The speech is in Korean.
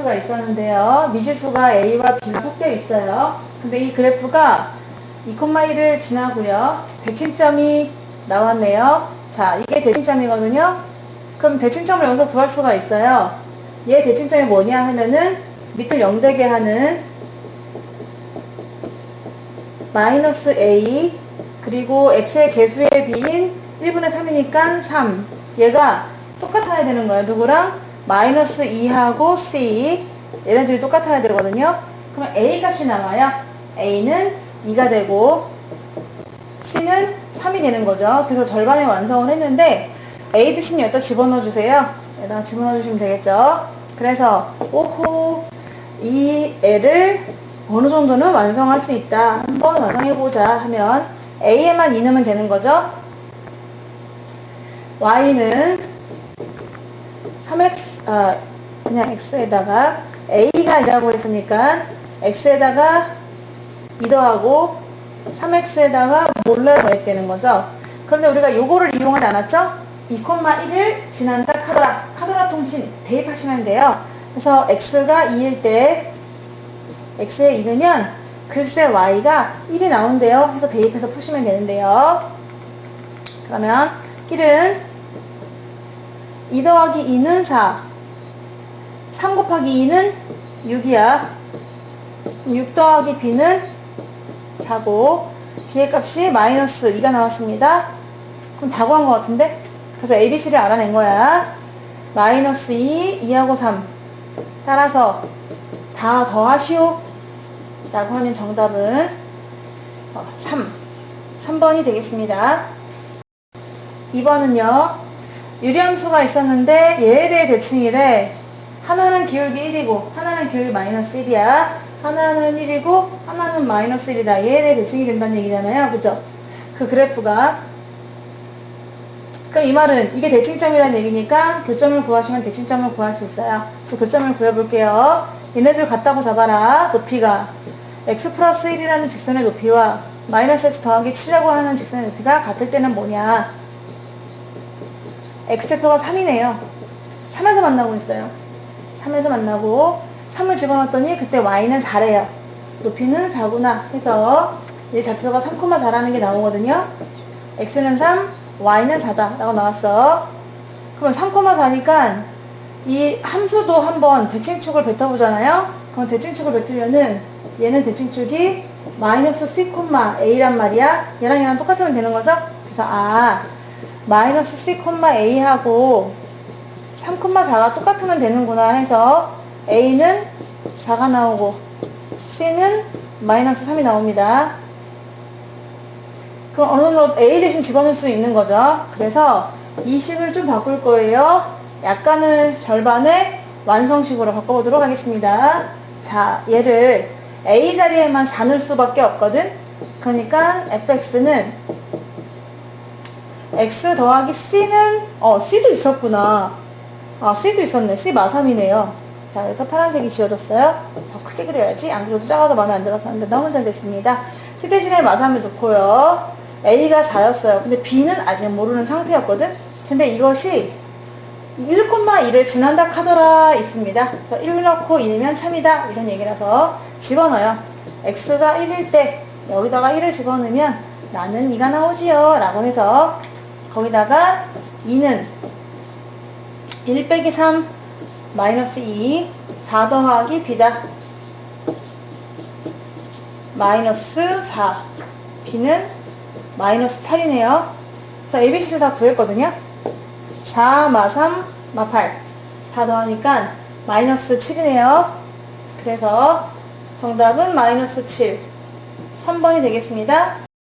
수가 있었는데요. 미지수가 A와 B로 섞여 있어요. 근데 이 그래프가 2,1을 지나고요. 대칭점이 나왔네요. 자, 이게 대칭점이거든요. 그럼 대칭점을 여기서 구할 수가 있어요. 얘 대칭점이 뭐냐 하면은 밑을 0 되게 하는 마이너스 A 그리고 x의 개수의 b인 1분의 3이니까 3 얘가 똑같아야 되는 거예요 누구랑? 마이너스 2하고 c. 얘네들이 똑같아야 되거든요. 그러면 a 값이 나와요. A는 2가 되고 c는 3이 되는 거죠. 그래서 절반의 완성을 했는데 a 대신 여기다 집어넣어 주세요. 여기다 집어넣어 주시면 되겠죠. 그래서 오호 이 애를 어느 정도는 완성할 수 있다. 한번 완성해 보자 하면 A에만 2 넣으면 되는 거죠. Y는 3X, 아, 그냥 X에다가 A가 2라고 했으니까 X에다가 2 더하고 3X에다가 몰래 더했다는 거죠. 그런데 우리가 요거를 이용하지 않았죠? 2,1을 지난다 카더라, 카더라 통신 대입하시면 돼요. 그래서 X가 2일 때 x에 2넣으면 글쎄 y가 1이 나온대요. 해서 대입해서 푸시면 되는데요. 그러면 1은 2 더하기 2는 4 3 곱하기 2는 6이야 6 더하기 b는 4고 b의 값이 마이너스 2가 나왔습니다. 그럼 다 구한 것 같은데? 그래서 ABC를 알아낸 거야. 마이너스 2, 2하고 3 따라서 다 더하시오 라고 하면 정답은 3 3번이 되겠습니다 2번은요 유리함수가 있었는데 얘에 대해 대칭이래. 하나는 기울기 1이고 하나는 기울기 마이너스 1이야. 하나는 1이고 하나는 마이너스 1이다. 얘에 대해 대칭이 된다는 얘기잖아요. 그죠? 그 그래프가. 그럼 이 말은 이게 대칭점이라는 얘기니까 교점을 구하시면 대칭점을 구할 수 있어요. 그 교점을 구해볼게요. 얘네들 같다고 잡아라. 높이가. x 플러스 1이라는 직선의 높이와 마이너스 x 더하기 7이라고 하는 직선의 높이가 같을 때는 뭐냐 x좌표가 3이네요. 3에서 만나고 있어요. 3에서 만나고 3을 집어넣었더니 그때 y는 4래요. 높이는 4구나 해서 이 좌표가 3,4라는 게 나오거든요. X는 3, y는 4다 라고 나왔어. 그러면 3,4니까 이 함수도 한번 대칭축을 뱉어보잖아요. 그럼 대칭축을 뱉으면은 얘는 대칭축이 마이너스 c, a란 말이야. 얘랑 얘랑 똑같으면 되는 거죠? 그래서 아 마이너스 c, a하고 3,4가 똑같으면 되는구나 해서 a는 4가 나오고 c는 마이너스 3이 나옵니다. 그럼 어느 정도 a 대신 집어넣을 수 있는 거죠. 그래서 이 식을 좀 바꿀 거예요. 약간은 절반의 완성식으로 바꿔보도록 하겠습니다. 자, 얘를 a 자리에만 4 넣을 수밖에 없거든. 그러니까 fx는 x 더하기 c는 어 c도 있었구나. 아 c도 있었네. c 마삼이네요. 자 그래서 파란색이 지워졌어요. 더 크게 그려야지. 안 그래도 작아도 마음에 안 들어서 하는데 너무 잘 됐습니다. c 대신에 마삼을 넣고요. a가 4였어요. 근데 b는 아직 모르는 상태였거든. 근데 이것이 1,1을 지난다 카더라 있습니다. 그래서 1 넣고 1면 참이다 이런 얘기라서 집어넣어요. x가 1일 때 여기다가 1을 집어넣으면 나는 2가 나오지요 라고 해서 거기다가 2는 1 빼기 3 마이너스 2 4 더하기 b다 마이너스 4 b는 마이너스 8이네요. 그래서 ABC를 다 구했거든요. 4, 마 3, 마 8. 다 더하니까 마이너스 7이네요. 그래서 정답은 마이너스 7. 3번이 되겠습니다.